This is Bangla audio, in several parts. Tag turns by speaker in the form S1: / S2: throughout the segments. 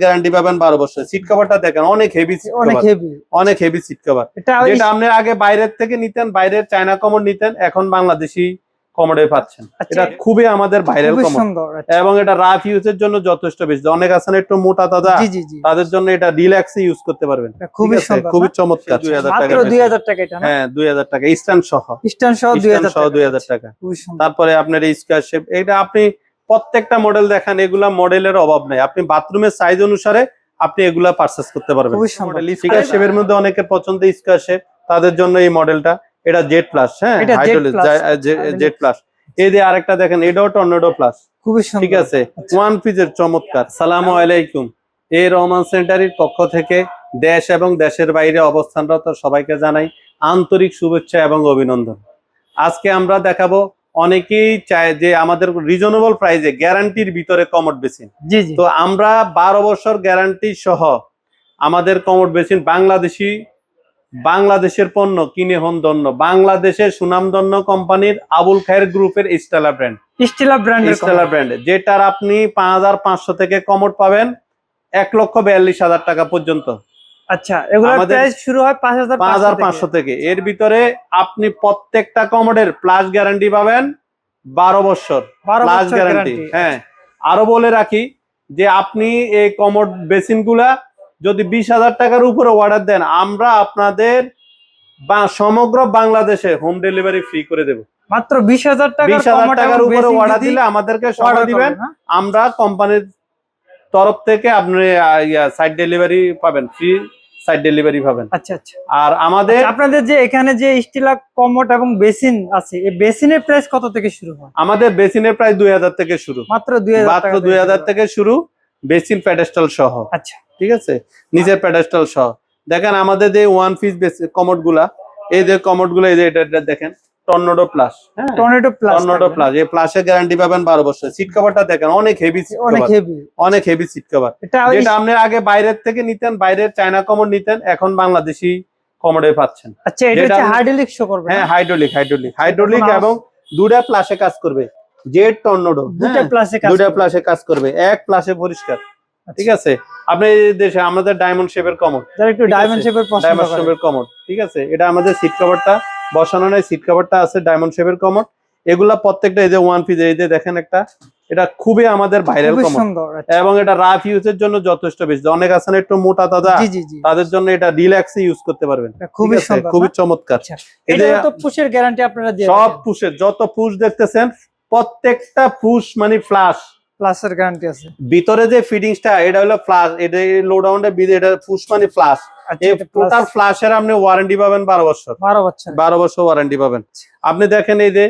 S1: গ্যারান্টি পাবেন বারো বছর সিট কভারটা দেখেন অনেক হেভি
S2: অনেক হেভি
S1: অনেক হেভি সিট কভার
S2: এটা
S1: যেটা আপনি আগে বাইরের থেকে নিতেন বাইরের চায়না কমর নিতেন এখন বাংলাদেশি কমোডে পাচ্ছেন।
S2: আচ্ছা,
S1: এটা খুবই আমাদের ভাইরাল কমর
S2: আচ্ছা।
S1: এবং এটা রাফ ইউজের জন্য যথেষ্ট বেশি। অনেক আছেন একটু মোটা
S2: জি
S1: তাদের জন্য এটা রিল্যাক্সে ইউজ করতে পারবেন।
S2: খুবই
S1: খুবই চমৎকার। দুই হাজার টাকা
S2: মাত্র দুই হাজার টাকা এটা
S1: হ্যাঁ দুই হাজার টাকা। স্ট্যান্ড সহ।
S2: স্ট্যান্ড সহ দুই
S1: স্ট্যান্ড
S2: হাজার
S1: সহ
S2: টাকা।
S1: দুই হাজার টাকা। তারপরে আপনার এই স্কোয়ার শেপ এটা আপনি প্রত্যেকটা মডেল দেখান এগুলা মডেলের অভাব নাই। আপনি বাথরুমের সাইজ অনুসারে আপনি এগুলা পারচেস করতে পারবেন।
S2: খুবই সুন্দর।
S1: স্কোয়ার শেপের মধ্যে অনেকের পছন্দ স্কোয়ার শেপ তাদের জন্য এই মডেলটা এটা জেড প্লাস হ্যাঁ? জেড প্লাস এই যে আরেকটা দেখেন এটাও টর্নেডো প্লাস
S2: খুবই সুন্দর
S1: ঠিক আছে?
S2: আচ্ছা।
S1: ওয়ান পিসের চমৎকার। সালামু আলাইকুম। এই রহমান সেন্টারের পক্ষ থেকে দেশ এবং দেশের বাইরে অবস্থানরত সবাইকে জানাই আন্তরিক শুভেচ্ছা এবং অভিনন্দন। আজকে আমরা দেখাবো অনেকেই চায় যে আমাদের রিজনেবল প্রাইসে গ্যারান্টির ভিতরে কমট বেসিন তো আমরা বারো বছর গ্যারান্টি সহ আমাদের কমট বেসিন বাংলাদেশি বাংলাদেশের পণ্য কিনে হন ধন্য। বাংলাদেশের সুনামধন্য কোম্পানির আবুল খায়ের গ্রুপের স্টেলা ব্র্যান্ড
S2: স্টেলা ব্র্যান্ড
S1: স্টেলার ব্র্যান্ড যেটার আপনি পাঁচ হাজার পাঁচশো থেকে কমোড পাবেন। এক লক্ষ বিয়াল্লিশ হাজার টাকা পর্যন্ত।
S2: আচ্ছা এগুলোর প্রাইস শুরু হয় পাঁচ হাজার
S1: পাঁচ হাজার পাঁচশো থেকে। এর ভিতরে আপনি প্রত্যেকটা কমোডের প্লাস গ্যারান্টি পাবেন বারো বছর। প্লাস গ্যারান্টি
S2: গ্যারান্টি
S1: হ্যাঁ। আরও বলে রাখি যে আপনি এই কমোড বেসিনগুলা যদি বিশ হাজার টাকার উপরে অর্ডার দেন আমরা আপনাদের বা সমগ্র বাংলাদেশে হোম ডেলিভারি ফ্রি করে দেবো।
S2: মাত্র বিশ হাজার টাকা
S1: বিশ হাজার টাকার উপরে অর্ডার দিলে আমাদেরকে সময় দিবেন আমরা কোম্পানির তরফ থেকে আপনি সাইড ডেলিভারি পাবেন ফ্রি সাইড ডেলিভারি পাবেন।
S2: আচ্ছা আচ্ছা।
S1: আর আমাদের
S2: আচ্ছা, আপনাদের যে এখানে যে স্টিলা কমোট এবং বেসিন আছে এই বেসিনের প্রাইস কত থেকে শুরু হয়?
S1: আমাদের বেসিনের দুই হাজার থেকে শুরু।
S2: মাত্র দুই হাজার
S1: মাত্র
S2: টাকা
S1: দুই হাজার থেকে শুরু বেসিন প্যাডেস্টাল সহ।
S2: আচ্ছা।
S1: ঠিক আছে? নিচের প্যাডেস্টাল সহ। দেখেন আমাদের যে ওয়ান পিস কমোডগুলা এই যে কমোডগুলো এই যে এটা দেখেন। টর্নেডো প্লাস হ্যাঁ?
S2: টর্নেডো প্লাস
S1: টর্নেডো প্লাস এই প্লাসের গ্যারান্টি পাবেন বারো বছর সিট কভারটা দেখেন অনেক হেভি সিট
S2: অনেক হেভি
S1: অনেক হেভি সিট কভার
S2: এটা
S1: যেটা আপনি আগে বাইরের থেকে নিতেন বাইরের চায়না কমোড নিতেন এখন বাংলাদেশি কমোডে পাচ্ছেন।
S2: আচ্ছা এটা হচ্ছে হাইড্রোলিক শো করবে
S1: হ্যাঁ? হাইড্রোলিক হাইড্রোলিক হাইড্রোলিক এবং দুটা প্লাসে কাজ করবে। জেড টর্নেডো
S2: দুটা প্লাসে কাজ
S1: দুটা। প্লাসে কাজ করবে। এক প্লাসে পরিষ্কার
S2: আচ্ছা।
S1: ঠিক আছে? আপনি দেশে আমাদের ডায়মন্ড শেপের কমোড
S2: যারা একটু ডায়মন্ড। শেপের পছন্দ
S1: ডায়মন্ড শেপের কমোড ঠিক আছে? এটা আমাদের সিট কভারটা বসানো নাই সিট কভারটা আছে ডায়মন্ড শেপের কমোড এগুলা প্রত্যেকটা এই যে ওয়ান পিস এই যে দেখেন একটা এটা খুবই আমাদের ভাইরাল
S2: আচ্ছা।
S1: এবং এটা রাফ ইউজের জন্য যথেষ্ট বেশি। অনেক আছেন একটু মোটা
S2: জি
S1: তাদের জন্য এটা রিল্যাক্সে ইউজ করতে পারবেন।
S2: খুবই সুন্দর
S1: খুবই চমৎকার।
S2: আচ্ছা, এটা তো পুশের গ্যারান্টি আপনারা দিয়ে
S1: সব পুষের যত পুশ দেখতেছেন প্রত্যেকটা পুশ মানে ফ্লাশ
S2: প্লাসের গ্যারান্টি আছে।
S1: ভিতরে যে ফিটিংসটা এটা হলো ফ্লাশ এটা লো ডাউনের এটা পুশ মানে ফ্লাশ
S2: আচ্ছা
S1: টোটাল ফ্লাশের আপনি ওয়ারেন্টি পাবেন বারো বছর।
S2: 12 বছর
S1: বারো বছর ওয়ারেন্টি পাবেন। আপনি দেখেন এই যে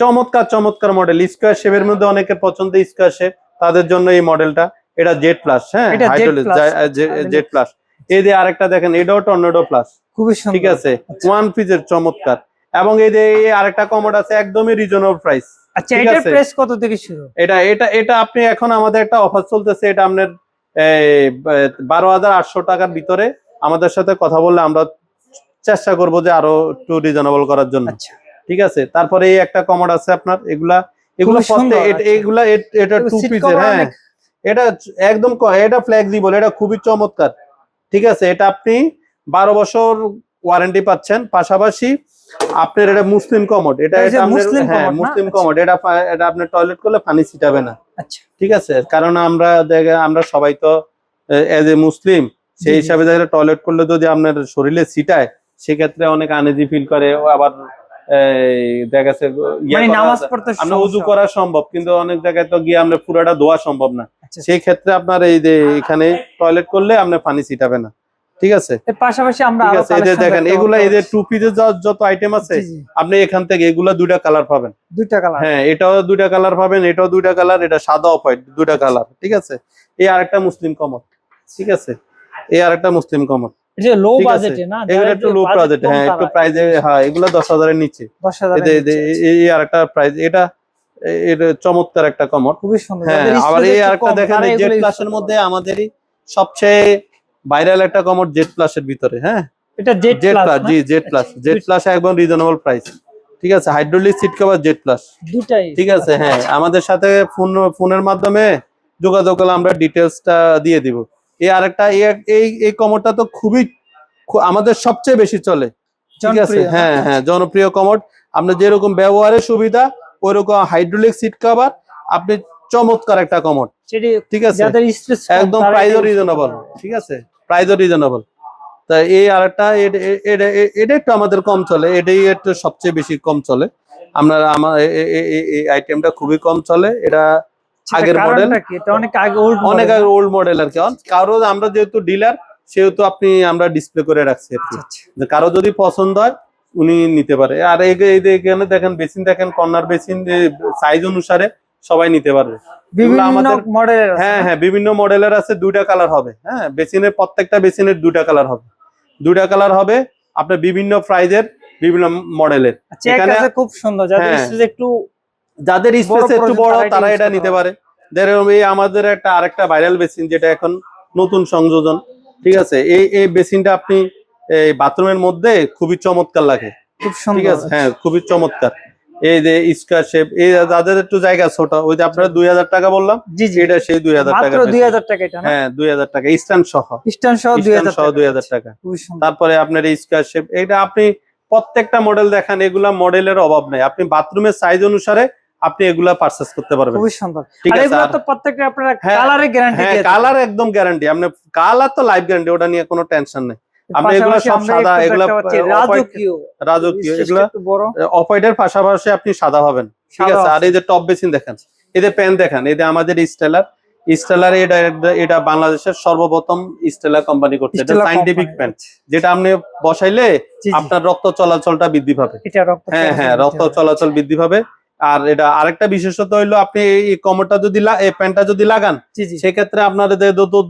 S1: চমৎকার চমৎকার মডেল স্কোয়ার শেপের মধ্যে অনেকের পছন্দ স্কোয়ার শেপ তাদের জন্য এই মডেলটা এটা জেড প্লাস হ্যাঁ। জেড প্লাস এই যে আরেকটা দেখেন এটাও টর্নেডো প্লাস
S2: খুবই
S1: ঠিক আছে?
S2: আচ্ছা।
S1: ওয়ান পিসের চমৎকার। এবং এই যে আরেকটা কমোড আছে একদমই রিজনেবল প্রাইস
S2: আচ্ছা এটার। প্রাইস কত থেকে শুরু?
S1: এটা এটা এটা আপনি এখন আমাদের একটা অফার চলতেছে এটা আপনার বারো হাজার আটশো টাকার ভিতরে আমাদের সাথে কথা বললে আমরা চেষ্টা করব যে আরও একটু রিজনেবল করার জন্য।
S2: আচ্ছা।
S1: ঠিক আছে? তারপরে এই একটা কমোড আছে আপনার এগুলা
S2: আচ্ছা।
S1: এগুলা এটা
S2: এগুলো
S1: টু পিসের হ্যাঁ। এটা একদম এটা ফ্লেক্সিবল এটা খুবই চমৎকার। ঠিক আছে? এটা আপনি বারো বছর ওয়ারেন্টি পাচ্ছেন পাশাপাশি আপনার এটা মুসলিম কমোড এটা
S2: মুসলিম
S1: হ্যাঁ মুসলিম
S2: আচ্ছা।
S1: কমোড এটা এটা আপনার টয়লেট করলে পানি ছিটাবে না।
S2: আচ্ছা।
S1: ঠিক আছে? কারণ আমরা দেখে- আমরা সবাই তো এজ এ মুসলিম সেই। হিসাবে দেখে টয়লেট করলে যদি আপনার শরীরে ছিটায় সেক্ষেত্রে অনেক আনেজি ফিল করে আবার দেখা ইয়ে
S2: মানে
S1: করা-
S2: নামাজ পড়তে
S1: আমরা উজু করা সম্ভব কিন্তু অনেক জায়গায় তো গিয়ে আমরা পুরাটা ধোয়া সম্ভব না।
S2: আচ্ছা,
S1: সেই ক্ষেত্রে আপনার এই যে এখানে টয়লেট করলে আপনার পানি ছিটাবে না। ঠিক আছে?
S2: পাশাপাশি আমরা
S1: এই দেখেন এগুলা এই যে
S2: পাবো।
S1: টু পিসের যত আইটেম আছে আপনি এখান থেকে এগুলা দুইটা কালার পাবেন।
S2: দুইটা কালার
S1: হ্যাঁ এটাও দুইটা কালার পাবেন এটাও দুইটা কালার এটা সাদা অফ হোয়াইট দুইটা কালার ঠিক আছে? এই আরেকটা মুসলিম কমর ঠিক আছে? এই আরেকটা মুসলিম কমর
S2: লো
S1: ঠিক আছে।
S2: বাজেটে না
S1: এগুলো একটু লো বাজেট হ্যাঁ একটু প্রাইজে হ্যাঁ এগুলো নিচে।
S2: 10000
S1: এই যে- এই যে- এই এই আরেকটা প্রাইস এটা এটা চমৎকার একটা কমর
S2: খুবই সুন্দর।
S1: হ্যাঁ আবার এই আরেকটা দেখেন জেড
S2: করতে
S1: মধ্যে আমাদেরই সবচেয়ে ভাইরাল একটা কমর জেড প্লাস এর ভিতরে হ্যাঁ?
S2: এটা Z
S1: Z
S2: plus
S1: G Z plus Z plus একদম রিজনেবল প্রাইস ঠিক আছে hydraulic seat cover Z plus
S2: দুটাই।
S1: ঠিক আছে হ্যাঁ আমাদের সাথে ফোন ফোনের মাধ্যমে যোগাযোগ করলে আমরা ডিটেলসটা দিয়ে দিব। এই আরেকটা এই এই কমোডটা তো খুবই আমাদের সবচেয়ে বেশি চলে। ঠিক আছে হ্যাঁ। হ্যাঁ জনপ্রিয় কমোড আপনার যেরকম ব্যবহারের সুবিধা ওইরকম হাইড্রোলিক সিট কভার আপনি চমৎকার একটা কমোড ঠিক আছে একদম প্রাইসও রিজনেবল ঠিক আছে? প্রাইসও রিজনেবল তা এই আরেকটা এটা একটু আমাদের কম চলে এটাই একটু সবচেয়ে বেশি কম চলে। আমরা আমার এই আইটেমটা খুবই কম চলে এটা আগের মডেল
S2: অনেক আগে ওল্ড
S1: অনেক আগে ওল্ড মডেল আর কি। অন- কারও আমরা যেহেতু ডিলার সেহেতু আপনি আমরা ডিসপ্লে করে রাখছি
S2: আচ্ছা
S1: যে কারও যদি পছন্দ হয় উনি নিতে পারে। আর এখানে দেখেন বেসিন দেখেন কর্নার বেসিন সাইজ অনুসারে সবাই নিতে পারবে। হ্যাঁ হ্যাঁ বিভিন্ন মডেলের আছে দুইটা কালার হবে। হ্যাঁ বেসিনের প্রত্যেকটা বেসিনের দুইটা কালার হবে। দুইটা কালার হবে আপনার বিভিন্ন প্রাইজের বিভিন্ন মডেলের
S2: আচ্ছা
S1: এখানে-
S2: খুব সুন্দর। যাদের
S1: হ্যাঁ।
S2: একটু
S1: যাদের স্পেস একটু বড়
S2: তারা এটা
S1: নিতে
S2: পারে।
S1: এই আমাদের একটা আরেকটা ভাইরাল বেসিন যেটা এখন নতুন সংযোজন। ঠিক আছে? এই এই বেসিনটা আপনি এই বাথরুমের মধ্যে খুবই চমৎকার লাগে।
S2: খুব
S1: ঠিক আছে? হ্যাঁ খুবই চমৎকার। এই যে স্কোয়ার শেপ এই যাদের একটু জায়গা ছোট ওই যে আপনারা দুই হাজার টাকা বললাম?
S2: জি জি।
S1: এটা সেই দুই হাজার টাকা
S2: দুই হাজার টাকা এটা
S1: হ্যাঁ দুই হাজার টাকা স্ট্যান্ড সহ।
S2: স্ট্যান্ড সহ দুই হাজার
S1: সহ
S2: টাকা
S1: দুই হাজার টাকা। তারপরে আপনার স্কোয়ার শেপ এটা আপনি প্রত্যেকটা মডেল দেখান এগুলা মডেলের অভাব নাই। আপনি বাথরুমের সাইজ অনুসারে আপনি এগুলা পারচেস করতে পারবেন।
S2: খুবই সুন্দর।
S1: ঠিক আছে
S2: এগুলো তো প্রত্যেকটা আপনারা
S1: হ্যাঁ,
S2: কালারে গ্যারান্টি
S1: হ্যাঁ কালার একদম গ্যারান্টি আপনি কালার তো লাইফ গ্যারান্টি ওটা নিয়ে কোনো টেনশন নেই। আপনি এগুলো সব সাদা, এগুলা,
S2: রাজকীয়।
S1: রাজকীয় এগুলা অফ হোয়াইটের পাশাপাশি আপনি সাদা পাবেন ঠিক আছে? আর এই যে টপ বেসিন দেখেন এই যে প্যান দেখেন এই যে আমাদের স্টেলার স্টেলার এটা এটা বাংলাদেশের সর্বপ্রথম স্টেলার কোম্পানি করছে এটা সাইন্টিফিক। প্যান যেটা আপনি বসাইলে। আপনার রক্ত চলাচলটা বৃদ্ধি পাবে। হ্যাঁ হ্যাঁ রক্ত চলাচল বৃদ্ধি পাবে। আর এটা আরেকটা বিশেষত হইল আপনি এই কমরটা যদি এই প্যান্টটা যদি লাগান সেক্ষেত্রে আপনার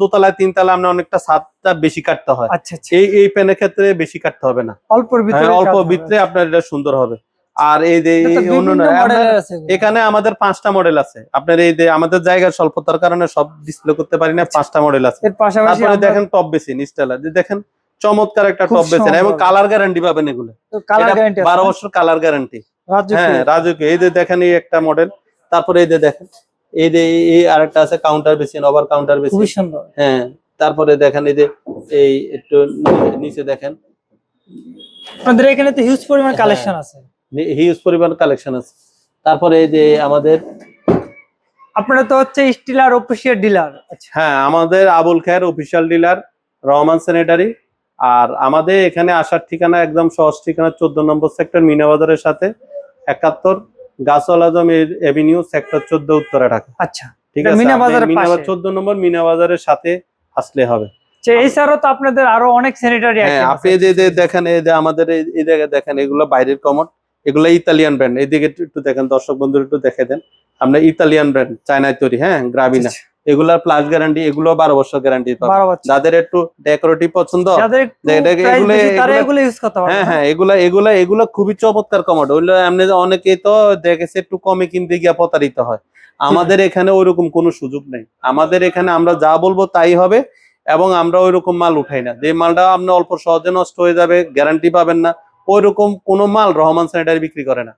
S1: দোতলায় তিনতলায় আপনার অনেকটা ছাদটা বেশি কাটতে হয়।
S2: আচ্ছা আচ্ছা।
S1: এই এই প্যানের ক্ষেত্রে বেশি কাটতে হবে না।
S2: ভিতরে
S1: হ্যাঁ, অল্প
S2: কাজ
S1: ভিতরে আপনার এটা সুন্দর হবে। আর এই যে। এখানে আমাদের পাঁচটা মডেল আছে। আপনার এই যে আমাদের জায়গার স্বল্পতার কারণে সব ডিসপ্লে করতে পারি না পাঁচটা মডেল আছে। তারপরে দেখেন টপ বেসিন স্টেলার যে দেখেন চমৎকার একটা টপ বেসিন এবং কালার গ্যারান্টি পাবেন এগুলো।
S2: কালার
S1: বারো বছর কালার গ্যারান্টি হ্যাঁ রাজকীয় এই যে দেখেন এই একটা মডেল তারপরে এই যে দেখেন এই যে এই- আরেকটা আছে counter basin over counter basin
S2: খুবই সুন্দর।
S1: হ্যাঁ তারপরে দেখেন এই যে এই একটু নিচে দেখেন।
S2: আপনাদের এখানে তো হিউজ পরিমাণ
S1: হ্যাঁ।
S2: কালেকশন আছে।
S1: হিউজ পরিমাণ কালেকশন আছে। তারপরে এই যে আমাদের
S2: আপনারা তো হচ্ছে স্টিলার অফিসিয়াল ডিলার আচ্ছা।
S1: হ্যাঁ আমাদের Abul Khayer official dealer Rahman sanitary আর আমাদের এখানে আসার ঠিকানা একদম সহজ ঠিকানা চোদ্দ নম্বর সেক্টর মিনাবাজারের সাথে। একাত্তর গাছওয়াল আজম এভিনিউ সেক্টর চোদ্দ উত্তরা ঢাকা।
S2: আচ্ছা
S1: ঠিক আছে
S2: মিনা বাজারের
S1: চোদ্দ নম্বর মিনাবাজারের সাথে আসলে হবে।
S2: এছাড়াও তো আপনাদের আরও অনেক স্যানিটারি
S1: আপনি যে দেখেন এই যে আমাদের এই- জায়গায় দেখেন এগুলো বাইরের কমন এগুলো ইতালিয়ান ব্র্যান্ড এইদিকে একটু- দেখেন দর্শক বন্ধুর একটু দেখে দেন। আমরা ইতালিয়ান ব্র্যান্ড চায়নায় তৈরি হ্যাঁ গ্রাভিনা এগুলার প্লাস গ্যারান্টি এগুলো বারো বছর গ্যারান্টি যাদের একটু ডেকোরেটিভ পছন্দ হ্যাঁ হ্যাঁ এগুলা এগুলা এগুলা খুবই চমৎকার কমোড ওইগুলো এমনি অনেকে তো দেখেছে একটু কমে কিনতে গিয়ে প্রতারিত হয়। আমাদের এখানে ওইরকম কোনো সুযোগ নেই। আমাদের এখানে আমরা যা বলব তাই হবে এবং আমরা ওইরকম মাল উঠাই না। যে মালটা আপনি অল্প সহজে নষ্ট হয়ে যাবে গ্যারান্টি পাবেন না। ওইরকম কোনো মাল রহমান স্যানিটারি বিক্রি করে না।